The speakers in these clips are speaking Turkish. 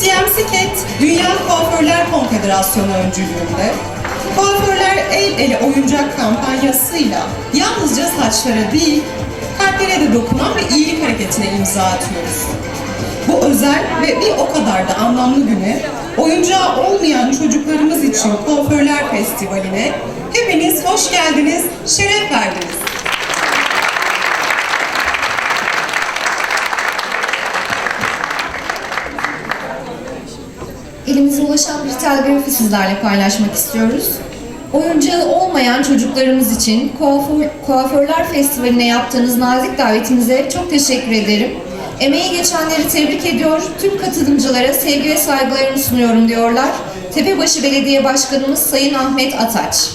CMC Cat, Dünya Kuaförler Konfederasyonu öncülüğünde Kuaförler El Ele Oyuncak kampanyasıyla yalnızca saçlara değil, kalplere de dokunan bir iyilik hareketine imza atıyoruz. Bu özel ve bir o kadar da anlamlı güne, oyuncağı olmayan çocuklarımız için Kuaförler Festivali'ne hepiniz hoş geldiniz, şeref verdiniz. Telgrafi sizlerle paylaşmak istiyoruz. Oyuncağı olmayan çocuklarımız için Kuaför, Kuaförler Festivali'ne yaptığınız nazik davetinize çok teşekkür ederim. Emeği geçenleri tebrik ediyor, tüm katılımcılara sevgi ve saygılarımı sunuyorum diyorlar. Tepebaşı Belediye Başkanımız Sayın Ahmet Ataç.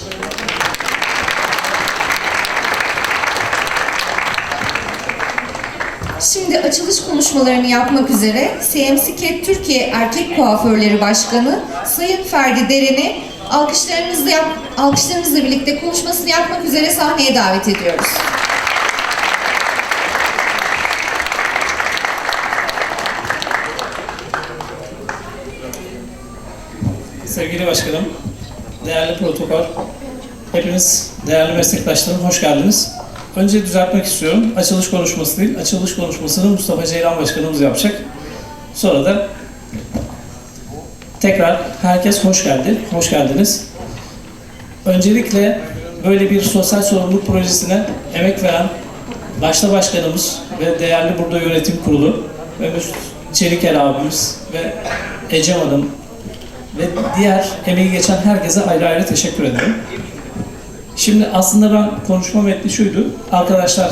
Şimdi açılış konuşmalarını yapmak üzere CMC Cat Türkiye Erkek Kuaförleri Başkanı Sayın Ferdi Deren'i alkışlarınızla, yap, alkışlarınızla birlikte konuşmasını yapmak üzere sahneye davet ediyoruz. Sevgili başkanım, değerli protokol, hepiniz değerli meslektaşlarım hoş geldiniz. Önce düzeltmek istiyorum. Açılış konuşması değil, açılış konuşmasını Mustafa Ceylan Başkanımız yapacak. Sonra da tekrar herkes hoş geldi, hoş geldiniz. Öncelikle böyle bir sosyal sorumluluk projesine emek veren başta başkanımız ve değerli burada yönetim kurulu ve Mesut Çeliker abimiz ve Ecem Hanım ve diğer emeği geçen herkese ayrı ayrı teşekkür ederim. Şimdi aslında ben konuşma metni şuydu. Arkadaşlar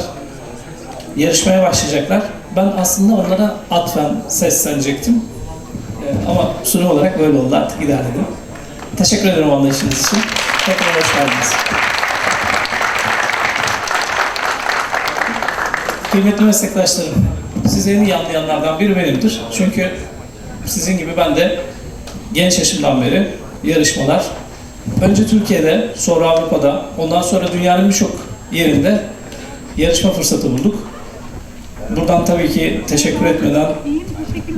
yarışmaya başlayacaklar. Ben aslında onlara atfen seslenecektim. Ee, ama sunum olarak böyle oldu artık idare. Teşekkür ederim anlayışınız için. Tekrar hoş geldiniz. Kıymetli meslektaşlarım, sizi en iyi anlayanlardan biri benimdir. Çünkü sizin gibi ben de genç yaşımdan beri yarışmalar, önce Türkiye'de, sonra Avrupa'da, ondan sonra dünyanın birçok yerinde yarışma fırsatı bulduk. Buradan tabii ki teşekkür etmeden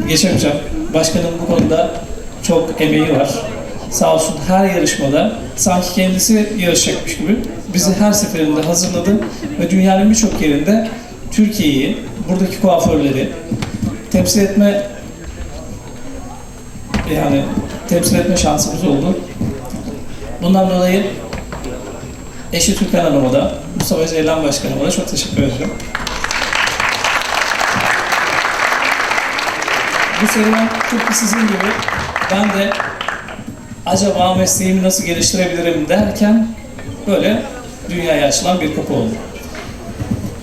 geçemeyeceğim. Başkanım bu konuda çok emeği var. Sağ olsun her yarışmada sanki kendisi yarışacakmış gibi bizi her seferinde hazırladı ve dünyanın birçok yerinde Türkiye'yi, buradaki kuaförleri temsil etme yani temsil etme şansımız oldu. Bundan dolayı eşi Türkan Hanım'a da, Mustafa Ceylan Başkanıma da çok teşekkür ederim. Bu serüven tıpkı sizin gibi ben de acaba mesleğimi nasıl geliştirebilirim derken böyle dünyaya açılan bir kapı oldu.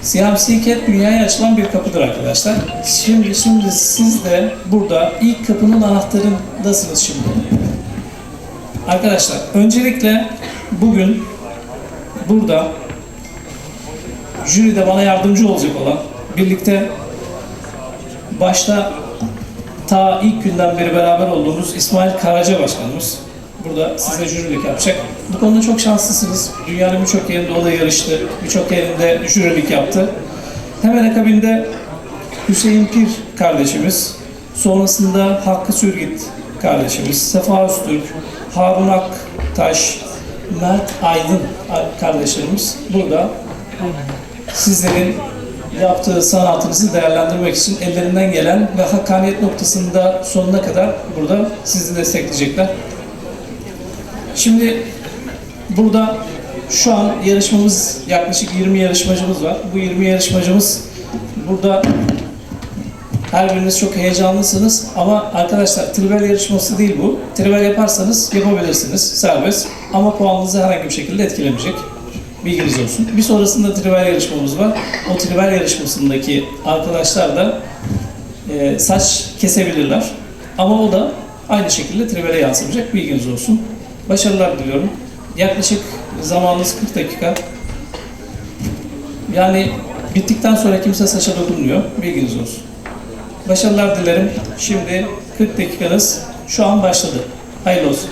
CMC Cat dünyaya açılan bir kapıdır arkadaşlar. Şimdi şimdi siz de burada ilk kapının anahtarındasınız şimdi. Arkadaşlar öncelikle bugün burada jüride bana yardımcı olacak olan birlikte başta ta ilk günden beri beraber olduğumuz İsmail Karaca Başkanımız burada size jürilik yapacak. Bu konuda çok şanslısınız. Dünyanın birçok yerinde o da yarıştı. Birçok yerinde jürilik yaptı. Hemen akabinde Hüseyin Pir kardeşimiz, sonrasında Hakkı Sürgit kardeşimiz, Sefa Öztürk, Harun Aktaş, Mert Aydın kardeşlerimiz burada sizlerin yaptığı sanatınızı değerlendirmek için ellerinden gelen ve hakkaniyet noktasında sonuna kadar burada sizi destekleyecekler. Şimdi burada şu an yarışmamız yaklaşık 20 yarışmacımız var. Bu 20 yarışmacımız burada her biriniz çok heyecanlısınız ama arkadaşlar tribal yarışması değil bu. Tribal yaparsanız yapabilirsiniz serbest ama puanınızı herhangi bir şekilde etkilemeyecek. Bilginiz olsun. Bir sonrasında tribal yarışmamız var. O tribal yarışmasındaki arkadaşlar da e, saç kesebilirler. Ama o da aynı şekilde tribale yansımayacak. Bilginiz olsun. Başarılar diliyorum. Yaklaşık zamanınız 40 dakika. Yani bittikten sonra kimse saça dokunmuyor. Bilginiz olsun. Başarılar dilerim. Şimdi 40 dakikanız şu an başladı. Hayırlı olsun.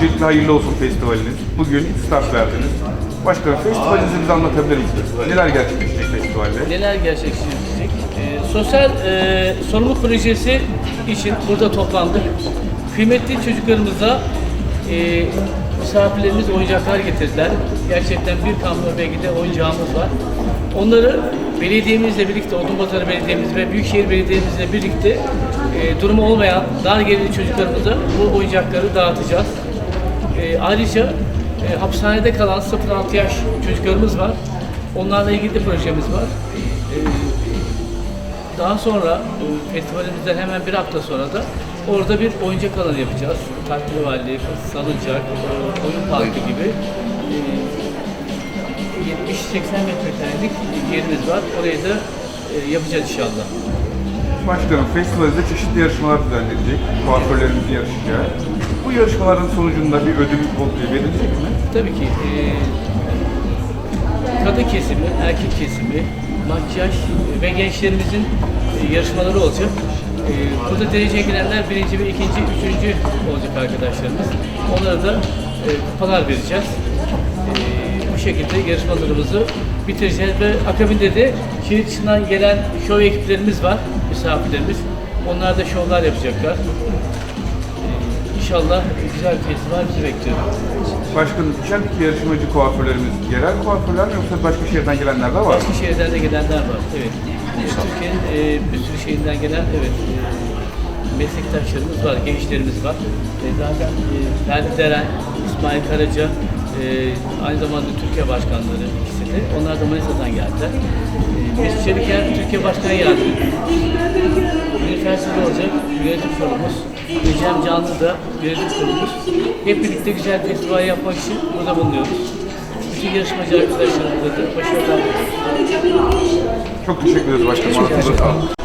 Öncelikle hayırlı olsun festivaliniz. Bugün start verdiniz. Başkanım festivalinizi bize anlatabilir misiniz? Neler gerçekleşecek festivalde? neler gerçekleştirecek? Ee, sosyal e, sorumluluk projesi için burada toplandık. Kıymetli çocuklarımıza e, misafirlerimiz oyuncaklar getirdiler. Gerçekten bir kamyon belki de oyuncağımız var. Onları belediyemizle birlikte, Odunpazarı Belediyemiz ve Büyükşehir Belediye'mizle birlikte e, durumu olmayan dar gelirli çocuklarımıza bu oyuncakları dağıtacağız. E, ayrıca e, hapishanede kalan 0-6 yaş çocuklarımız var. Onlarla ilgili de projemiz var. E, daha sonra e, festivalimizden hemen bir hafta sonra da orada bir oyuncak alanı yapacağız. Tatilvalli, salıncak, e, oyun parkı gibi. E, 70-80 metrekarelik yerimiz var. Orayı da e, yapacağız inşallah. Başkanım festivalde çeşitli yarışmalar düzenlenecek. Kuaförlerimizin yarışacağı. Bu yarışmaların sonucunda bir ödül verilecek mi? Tabii ki e, kadın kesimi, erkek kesimi, makyaj ve gençlerimizin e, yarışmaları olacak. E, burada dereceye girenler birinci ve ikinci, üçüncü olacak arkadaşlarımız. Onlara da e, kupalar vereceğiz. E, bu şekilde yarışmalarımızı bitireceğiz ve akabinde de şehir gelen şov ekiplerimiz var, misafirlerimiz. Onlar da şovlar yapacaklar. İnşallah güzel bir festival bizi bekliyor. Başkanım içerideki yarışmacı kuaförlerimiz yerel kuaförler mi yoksa başka şehirden gelenler de var mı? Başka şehirden de gelenler var. Evet. Türkiye'nin e, bir sürü şehrinden gelen evet e, meslektaşlarımız var, gençlerimiz var. E, zaten e, Ferdi Deren, İsmail Karaca, e, aynı zamanda Türkiye başkanları ikisi de. Onlar da Manisa'dan geldiler. E, Mesut Çeliker Türkiye Başkan Yardımcısı. Üniversitede olacak yönetim kurulumuz. Ecem Canlı da yönetim kurulumuz. Hep birlikte güzel bir festival yapmak için burada bulunuyoruz. Bütün yarışmacı arkadaşlarımıza da başarılar diliyoruz. Çok teşekkür ederiz başkanım. Ağzınıza sağlık.